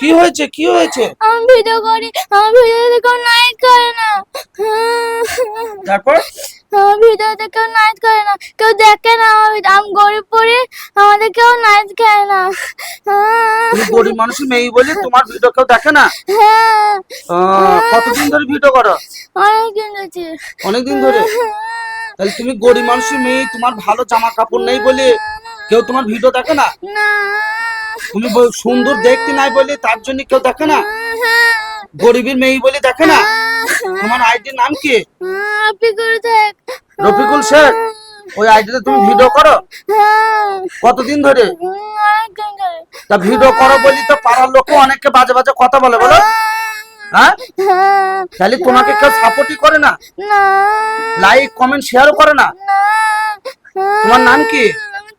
কি হয়েছে? কি হয়েছে? আমি ভিডিও করি আমার ভিডিওতে কেউ নাইট করে না। তারপর? আমার ভিডিওতে কেউ নাইট করে না। কেউ দেখে না আমার। আমি গরিব পড়ি আমাদের কেউ নাইট খায় না। গরিব মানুষের মেয়ে বলে তোমার ভিডিও কেউ দেখে না? হ্যাঁ। কতদিন ধরে ভিডিও করো? অনেক দিন হয়েছে অনেকদিন ধরে? তাহলে তুমি গরিব মানুষের মেয়ে তোমার ভালো জামা কাপড় নেই বলে কেউ তোমার ভিডিও দেখে না? না। তুমি বল- সুন্দর দেখতে নাই বলে তার জন্য কেউ দেখে না? গরিবের মেয়ে বলে দেখে না? তোমার আইডির নাম কি? রফিকুল শেখ। ওই আইডিতে তুমি ভিডিও করো। কতদিন ধরে? তা ভিডিও করো বলি তো পাড়ার লোক অনেককে বাজে বাজে কথা বলে বলো। হ্যাঁ? তাহলে তোমাকে কেউ সাপোর্টই করে না? লাইক কমেন্ট শেয়ারও করে না। তোমার নাম কি?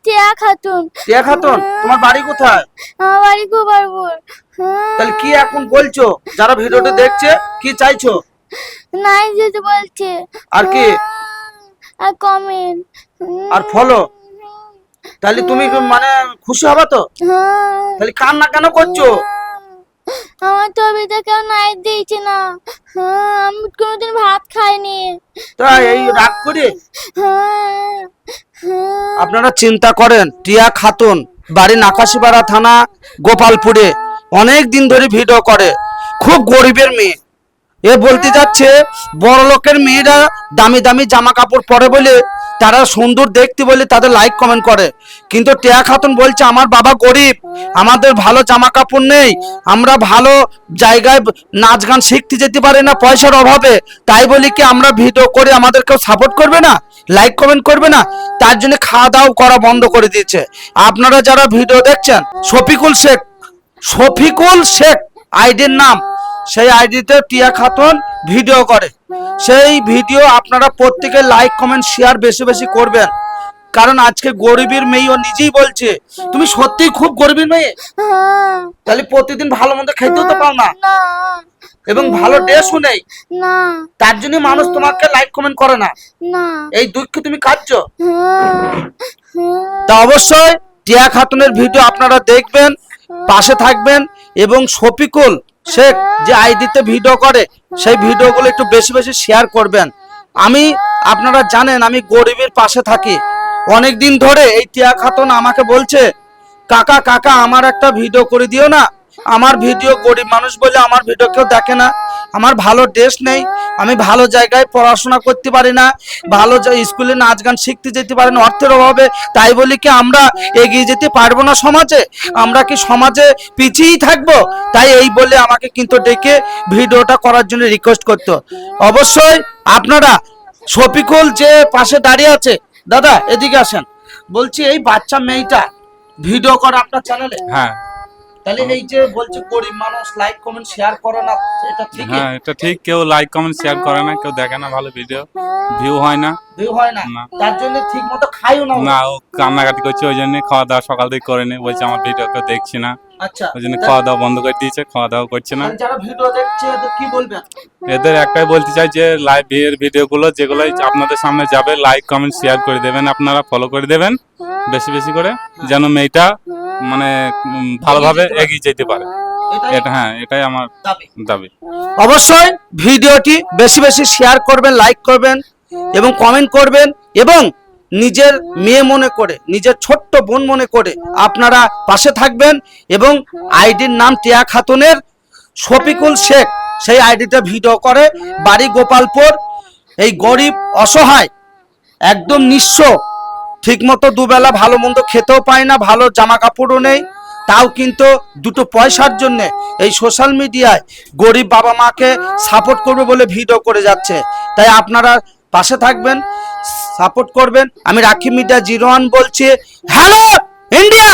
টিয়া খাতুন। টিয়া খাতুন? তোমার বাড়ি কোথায়? আমার বাড়ি গোবরপুর তাহলে কি এখন বলছো? যারা ভিডিওটা দেখছে কি চাইছো? নাই যেতে বলছে। আর কি? আর কমেন্ট আর ফলো তাহলে তুমি মানে খুশি হবা তো। তাহলে কান্না কেন করছ? আমার ছবিতে কেউ নাইট দিয়েছে না। আমি কোনোদিন ভাত খাইনি। তা এই রাগ করে। আপনারা চিন্তা করেন, টিয়া খাতুন, বাড়ি নাকাশিপাড়া থানা, গোপালপুরে, অনেক দিন ধরে ভিডিও করে, খুব গরিবের মেয়ে। এ বলতে যাচ্ছে বড় লোকের মেয়েরা দামি দামি জামা কাপড় পরে বলে তারা সুন্দর দেখতে বলে তাদের লাইক কমেন্ট করে। কিন্তু টিয়া খাতুন বলছে, আমার বাবা গরিব, আমাদের ভালো জামা কাপড় নেই, আমরা ভালো জায়গায় নাচ গান শিখতে যেতে পারি না পয়সার অভাবে। তাই বলি কি, আমরা ভিডিও করে আমাদের কেউ সাপোর্ট করবে না? লাইক কমেন্ট করবে না? তার জন্য খাওয়া দাওয়া করা বন্ধ করে দিয়েছে। আপনারা যারা ভিডিও দেখছেন, শফিকুল শেখ শফিকুল শেখ, আইডির নাম, সেই আইডিতে টিয়া খাতুন ভিডিও করে। সেই ভিডিও আপনারা প্রত্যেকে লাইক কমেন্ট শেয়ার বেশি বেশি করবেন। কারণ আজকে গরিবের মেয়ে ও নিজেই বলছে, তুমি সত্যিই খুব গরিবের মেয়ে? তাহলে প্রতিদিন ভালো মন্দ খেতেও তো পাও না। এবং ভালো ড্রেসও নেই। তার জন্য মানুষ তোমাকে লাইক কমেন্ট করে না। এই দুঃখ তুমি কাটছো। তা অবশ্যই টিয়া খাতুনের ভিডিও আপনারা দেখবেন, পাশে থাকবেন এবং শফিকুল শেখ যে আইডিতে ভিডিও করে, সেই ভিডিওগুলো একটু বেশি বেশি শেয়ার করবেন। আমি, আপনারা জানেন, আমি গরিবের পাশে থাকি। অনেক দিন ধরে এই টিয়া খাতুন আমাকে বলছে, কাকা কাকা, আমার একটা ভিডিও করে দিও না। আমার ভিডিও গরিব মানুষ বলে আমার ভিডিও কেউ দেখে না। আমার ভালো ড্রেস নেই। আমি ভালো জায়গায় পড়াশোনা করতে পারি না, ভালো স্কুলে নাচ গান শিখতে যেতে পারি না, অর্থের অভাবে। তাই বলি কি, আমরা এগিয়ে যেতে পারব না সমাজে, আমরা কি সমাজে পিছিয়েই থাকব? তাই এই বলে আমাকে কিন্তু ডেকে ভিডিওটা করার জন্য রিকোয়েস্ট করতো। অবশ্যই আপনারা শফিকুল যে পাশে দাঁড়িয়ে আছে, দাদা এদিকে আসেন। বলছি এই বাচ্চা মেয়েটা, ভিডিও করে আপনার চ্যানেলে হ্যাঁ। তাহলে এই যে বলছে গরিব মানুষ লাইক কমেন্ট শেয়ার করে না এটা ঠিক হ্যাঁ এটা ঠিক। কেউ লাইক কমেন্ট শেয়ার করে না কেউ দেখে না ভালো ভিডিও ভিউ হয় না। ভিউ হয় না? না। তার জন্য ঠিক মতো খাইও না। না ও কান্নাকাটি করছে ওই জন্য খাওয়া দাওয়া সকাল থেকে করেনি বলছে আমার ভিডিও কেউ দেখছি না। আচ্ছা। ওই জন্য খাওয়া দাওয়া বন্ধ করে দিয়েছে খাওয়া দাওয়া করছে না। যারা ভিডিও দেখছে এদের কি বলবেন এদের একটাই বলতে চাই যে লাইভ এর ভিডিওগুলো যেগুলো আপনাদের সামনে যাবে লাইক কমেন্ট শেয়ার করে দেবেন আপনারা ফলো করে দেবেন বেশি বেশি করে যেন মেয়েটা মানে ভালোভাবে এগিয়ে যেতে পারে। এটা হ্যাঁ এটাই আমার দাবি। অবশ্যই ভিডিওটি বেশি বেশি শেয়ার করবেন লাইক করবেন এবং কমেন্ট করবেন এবং নিজের মেয়ে মনে করে নিজের ছোট্ট বোন মনে করে আপনারা পাশে থাকবেন এবং আইডির নাম টিয়া খাতুনের শফিকুল শেখ সেই আইডিটা ভিডিও করে বাড়ি গোপালপুর এই গরিব অসহায় একদম নিঃস্ব ঠিকমতো দুবেলা ভালো মন্দ খেতেও পায় না, ভালো জামা কাপড়ও নেই। তাও কিন্তু দুটো পয়সার জন্যে এই সোশ্যাল মিডিয়ায় গরিব বাবা মাকে সাপোর্ট করবে বলে ভিডিও করে যাচ্ছে। তাই আপনারা পাশে থাকবেন সাপোর্ট করবেন। আমি রাখি মিডিয়া জিরো ওয়ান বলছি হ্যালো ইন্ডিয়া